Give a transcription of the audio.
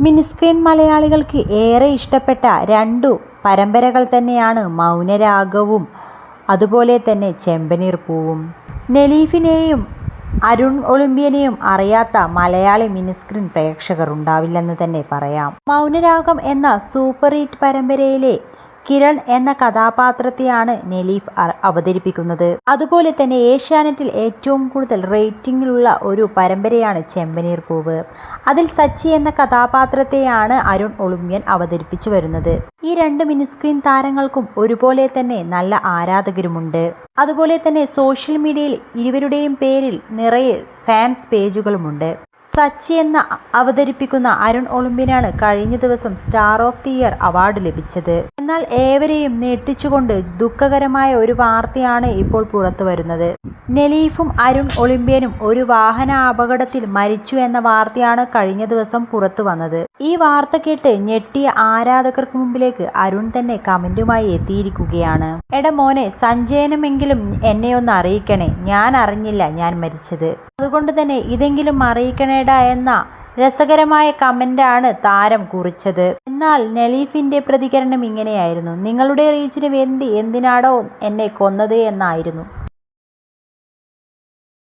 Mini screen മലയാളികൾക്ക് ഏറെ ഇഷ്ടപ്പെട്ട രണ്ടു പരമ്പരകൾ തന്നെയാണ് മൗനരാഗവും അതുപോലെ തന്നെ ചെമ്പനീർ പൂവും. നെലീഫിനെയും അരുൺ ഒളിമ്പ്യനെയും അറിയാത്ത മലയാളി മിനിസ്ക്രീൻ പ്രേക്ഷകർ ഉണ്ടാവില്ലെന്ന് തന്നെ പറയാം. മൗനരാഗം എന്ന സൂപ്പർ ഹിറ്റ് പരമ്പരയിലെ കിരൺ എന്ന കഥാപാത്രത്തെയാണ് നെലീഫ് അവതരിപ്പിക്കുന്നത്. അതുപോലെ തന്നെ ഏഷ്യാനെറ്റിൽ ഏറ്റവും കൂടുതൽ റേറ്റിംഗിലുള്ള ഒരു പരമ്പരയാണ് ചെമ്പനീർ പൂവ്. അതിൽ സച്ചി എന്ന കഥാപാത്രത്തെയാണ് അരുൺ ഒളിമ്പ്യൻ അവതരിപ്പിച്ചു വരുന്നത്. ഈ രണ്ട് മിനിസ്ക്രീൻ താരങ്ങൾക്കും ഒരുപോലെ തന്നെ നല്ല ആരാധകരുമുണ്ട്. അതുപോലെ തന്നെ സോഷ്യൽ മീഡിയയിൽ ഇരുവരുടെയും പേരിൽ നിറയെ ഫാൻസ് പേജുകളുമുണ്ട്. സച്ചി എന്ന അവതരിപ്പിക്കുന്ന അരുൺ ഒളിമ്പിനാണ് കഴിഞ്ഞ ദിവസം star of the year award ലഭിച്ചത്. എന്നാൽ ഏവരെയും ഞെട്ടിച്ചുകൊണ്ട് ദുഃഖകരമായ ഒരു വാർത്തയാണ് ഇപ്പോൾ പുറത്തു വരുന്നത് നെലീഫും അരുൺ ഒളിമ്പ്യനും ഒരു വാഹന അപകടത്തിൽ മരിച്ചു എന്ന വാർത്തയാണ് കഴിഞ്ഞ ദിവസം പുറത്തു വന്നത് ഈ വാർത്ത കേട്ട് ഞെട്ടിയ ആരാധകർക്ക് മുമ്പിലേക്ക് അരുൺ തന്നെ കമന്റുമായി എത്തിയിരിക്കുകയാണ്. എട മോനെ സഞ്ജയനമെങ്കിലും എന്നെ ഒന്ന് അറിയിക്കണേ ഞാൻ അറിഞ്ഞില്ല ഞാൻ മരിച്ചത്. അതുകൊണ്ട് തന്നെ ഇതെങ്കിലും അറിയിക്കണേടാ എന്ന രസകരമായ കമന്റാണ് താരം കുറിച്ചത്. എന്നാൽ നലീഫിന്റെ പ്രതികരണം ഇങ്ങനെയായിരുന്നു. നിങ്ങളുടെ റീച്ചിന് വേണ്ടി എന്തിനാടോ എന്നെ കൊന്നത് എന്നായിരുന്നു.